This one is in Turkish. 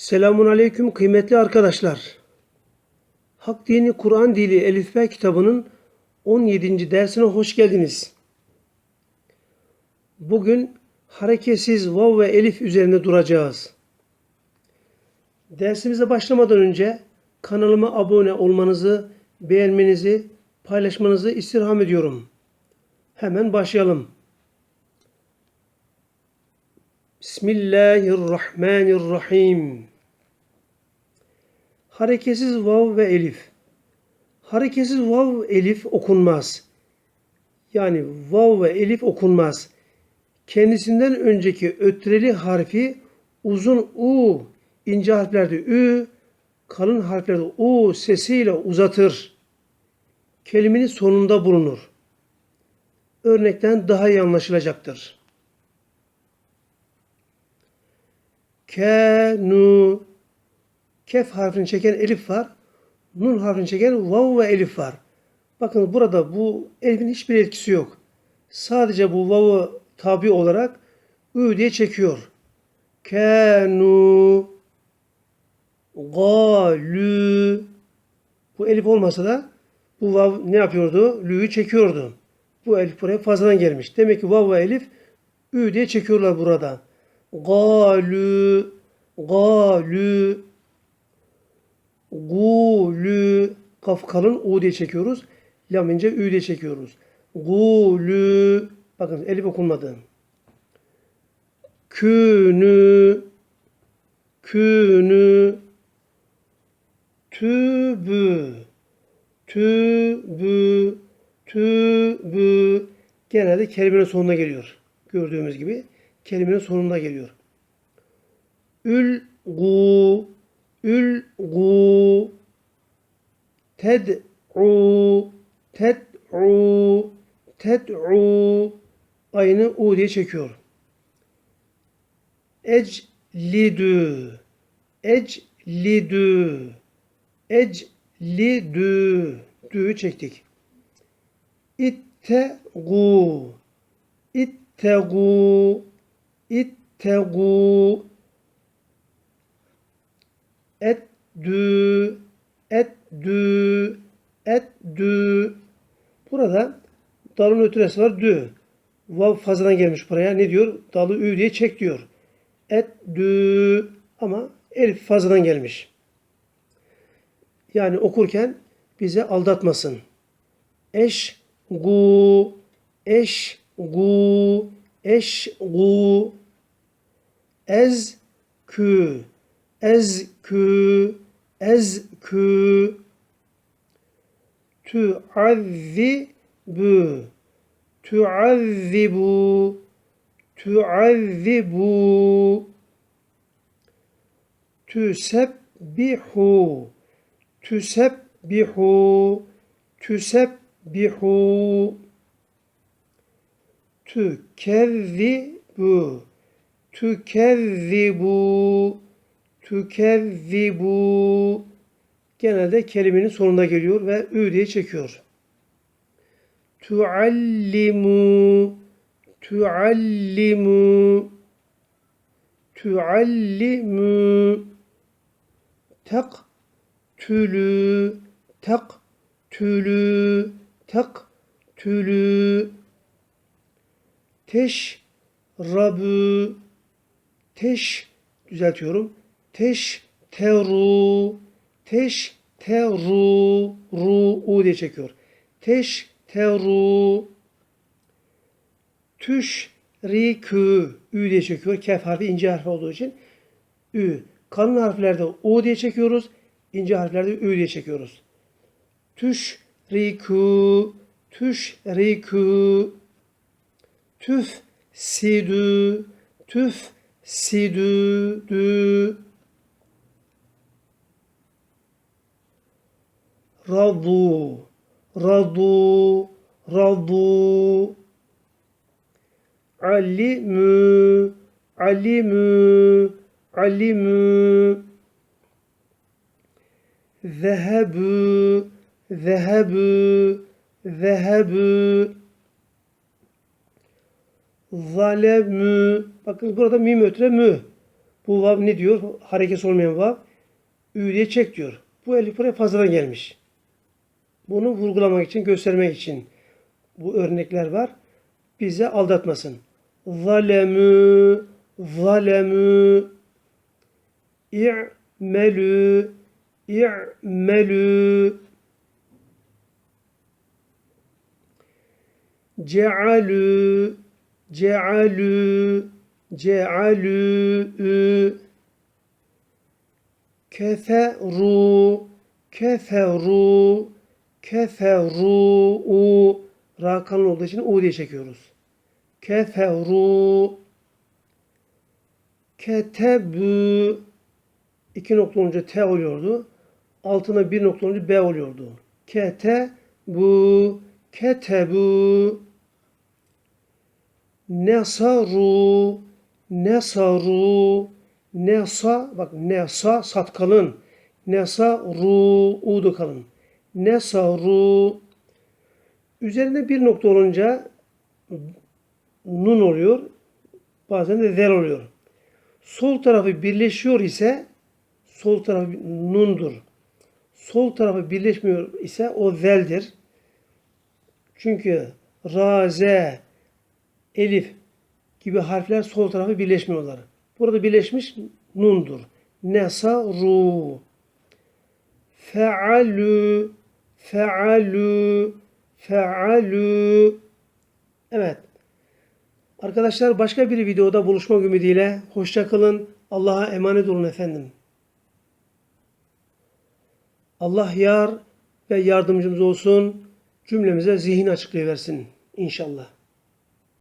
Selamun Aleyküm kıymetli arkadaşlar. Hak Dini Kur'an Dili Elifbe kitabının 17. dersine hoş geldiniz. Bugün hareketsiz vav ve elif üzerinde duracağız. Dersimize başlamadan önce kanalıma abone olmanızı, beğenmenizi, paylaşmanızı istirham ediyorum. Hemen başlayalım. Bismillahirrahmanirrahim. Hareketsiz vav ve elif. Hareketsiz vav elif okunmaz. Yani vav ve elif okunmaz. Kendisinden önceki ötreli harfi uzun u, ince harflerde ü, kalın harflerde u sesiyle uzatır. Kelimenin sonunda bulunur. Örnekten daha iyi anlaşılacaktır. Kenu Kef harfini çeken elif var. Nun harfini çeken vav ve elif var. Bakın burada bu elifin hiçbir etkisi yok. Sadece bu vav'ı tabi olarak ü diye çekiyor. Kenu galü Bu elif olmasa da bu vav ne yapıyordu? Lü'yü çekiyordu. Bu elif buraya fazladan gelmiş. Demek ki vav ve elif ü diye çekiyorlar burada. Galü galü gulü kaf kalın u diye çekiyoruz. Lam ince ü diye çekiyoruz. Gulü bakın elif okunmadı. Künü künü tübü tübü tübü genelde kelimenin sonuna geliyor. Gördüğümüz gibi kelimenin sonunda geliyor. Ülgu ülgu ted'u ted'u ted'u aynı u diye çekiyor. Eclidü. Eclidü. Eclidü. Dü'yü çektik. İttegu ittegu ittegu eddü eddü eddü burada dalın ötüresi var dü. Vav fazladan gelmiş buraya. Ne diyor? Dalı ü diye çek diyor. Eddü ama elif fazladan gelmiş. Yani okurken bize aldatmasın. Eş gu eş gu eş gu ez kü ezkü ezkü. Tuazzibu tuazzibu tuazzibu tüsebbihu tüsebbihu tüsebbihu tükezzibu tükezzibu tükezzibu genelde kelimenin sonunda geliyor ve ü diye çekiyor. Tuallimu tuallimu tuallimu tak tülü. Tak tülü. Tak tülü. Teş rabü teş düzeltiyorum teş teru teş teru ru u diye çekiyor. Teş teru tüş rikü ü diye çekiyor. Kef harfi ince harf olduğu için ü. Kalın harflerde u diye çekiyoruz. İnce harflerde ü diye çekiyoruz. Tüş rikü tüş rikü tüf sidü tüf sidü dü radu. Radu. Radu. Alimü alimü alimü zehebü zehebü zehebü zalemü bakın burada mim ötre mü. Bu vav ne diyor? Harekesi olmayan vav. Ü diye çek diyor. Bu elif buraya fazladan gelmiş. Bunu vurgulamak için, göstermek için bu örnekler var. Bize aldatmasın. Zalemü, zalemü, i'melü, i'melü, cealü, cealü, cealü, keferu, keferu, keferu, kalın olduğu için u diye çekiyoruz. Keferu, ketebü, iki nokta olunca t oluyordu. Altına bir nokta olunca b oluyordu. Ketebu, ketebu, nesaru, nesaru, nesa, bak nesa sat kalın. Nesaru, u'du kalın. Nesaru, üzerinde bir nokta olunca nun oluyor. Bazen de zel oluyor. Sol tarafı birleşiyor ise sol tarafı nundur. Sol tarafı birleşmiyor ise o zeldir. Çünkü ra, z, elif gibi harfler sol tarafı birleşmiyorlar. Burada birleşmiş nundur. Nesaru fealü fealü fealü Evet. Arkadaşlar başka bir videoda buluşmak ümidiyle hoşça kalın. Allah'a emanet olun efendim. Allah yar ve yardımcımız olsun. Cümlemize zihin açıklayıversin inşallah.